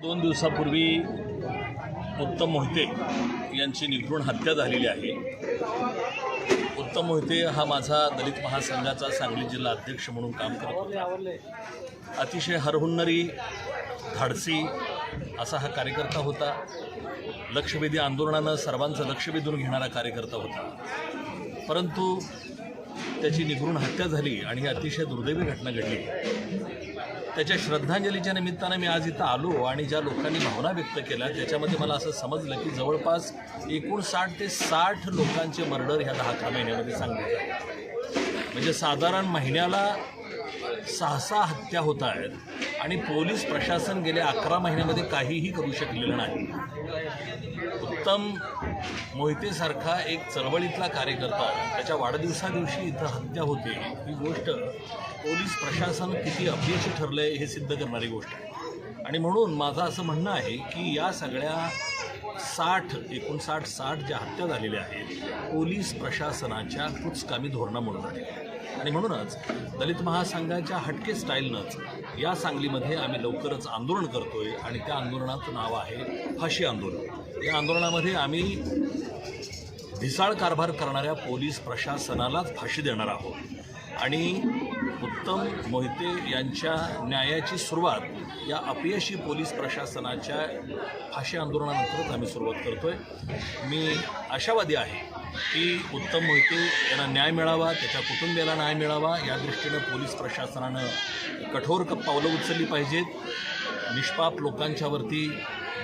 दोन दिवसापूर्वी उत्तम मोहिते यांची निघून हत्या झालेली आहे. उत्तम मोहिते हा माझा दलित महासंघाचा सांगली जिल्हा अध्यक्ष म्हणून काम करत होता. अतिशय हरहुन्नरी धाडसी असा हा कार्यकर्ता होता. लक्षवेधी आंदोलनानं सर्वांचं लक्ष वेधून घेणारा कार्यकर्ता होता. परंतु त्याची निघून हत्या झाली आणि ही अतिशय दुर्दैवी घटना घडली. त्याच्या श्रद्धांजलीच्या निमित्तानं मी आज इथं आलो आणि ज्या लोकांनी भावना व्यक्त केल्या त्याच्यामध्ये मला असं समजलं की जवळपास एकूण साठ ते साठ लोकांचे मर्डर ह्या दहा अकरा महिन्यामध्ये सांगण्यात म्हणजे साधारण महिन्याला सहा सहा हत्या होत आहेत. आणि पोलीस प्रशासन गेल्या अकरा महिन्यामध्ये काहीही करू शकलेलं नाही. उत्तम मोहितेसारखा एक चळवळीतला कार्यकर्ता त्याच्या वाढदिवसादिवशी इथं हत्या होते. ही गोष्ट पोलीस प्रशासन किती अपयशी ठरलं आहे हे सिद्ध करणारी गोष्ट आहे. आणि म्हणून माझं असं म्हणणं आहे की या सगळ्या साठ एकोणसाठ साठ ज्या हत्या झालेल्या आहेत पोलीस प्रशासनाच्या कुचकामी धोरणामुळे झालेल्या आणि म्हणूनच दलित महासंघाच्या हटके स्टाईलनंच या सांगलीमध्ये आम्ही लवकरच आंदोलन करतोय आणि त्या आंदोलनाचं नाव आहे फाशी आंदोलन. या आंदोलनामध्ये आम्ही ढिसाळ कारभार करणाऱ्या पोलीस प्रशासनालाच फाशी देणार आहोत. आणि उत्तम मोहिते यांच्या न्यायाची सुरुवात या अपयशी पोलीस प्रशासनाच्या फाशी आंदोलनानंतरच आम्ही सुरुवात करतो आहे मी आशावादी आहे की उत्तम मोहिते यांना न्याय मिळावा त्याच्या कुटुंबियाला न्याय मिळावा. या दृष्टीनं पोलीस प्रशासनानं कठोर पावलं उचलली पाहिजेत. निष्पाप लोकांच्यावरती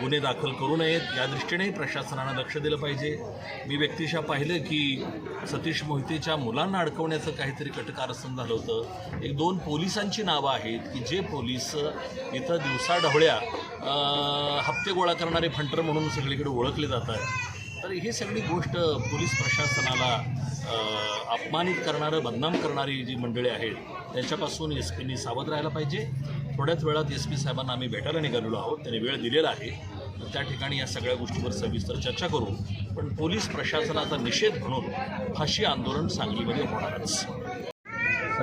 गुन्हे दाखल करू नयेत. या दृष्टीनेही प्रशासनानं लक्ष दिलं पाहिजे. मी व्यक्तिशः पाहिलं की सतीश मोहितेच्या मुलांना अडकवण्याचं काहीतरी कटकारस्थान झालं होतं. एक दोन पोलिसांची नावं आहेत की जे पोलीस इथं दिवसाढवळ्या हप्ते गोळा करणारे फंटर म्हणून सगळीकडे ओळखले जात आहेत तर ही सगळी गोष्ट पोलीस प्रशासनाला अपमानित करणारं बदनाम करणारी जी मंडळी आहेत त्यांच्यापासून एस पीनी सावध राहायला पाहिजे. थोड्याच वेळात एस पी साहेबांना आम्ही भेटायला निघालेलो आहोत. त्यांनी वेळ दिलेला आहे. तर त्या ठिकाणी या सगळ्या गोष्टीवर सविस्तर चर्चा करू. पण पोलीस प्रशासनाचा निषेध म्हणून फाशी आंदोलन सांगलीमध्ये होणारच.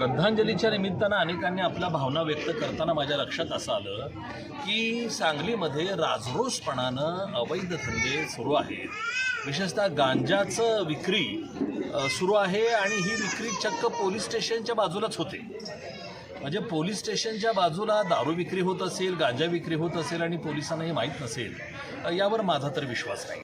श्रद्धांजलीच्या निमित्तानं अनेकांनी आपल्या भावना व्यक्त करताना माझ्या लक्षात असं आलं की सांगलीमध्ये राजरोसपणानं अवैध धंदे सुरू आहेत. विशेषतः गांजाचं विक्री सुरू आहे आणि ही विक्री चक्क पोलीस स्टेशनच्या बाजूलाच होते. म्हणजे पोलीस स्टेशनच्या बाजूला दारू विक्री होत असेल गांजा विक्री होत असेल आणि पोलिसांना हे माहीत नसेल यावर माझा तर विश्वास नाही.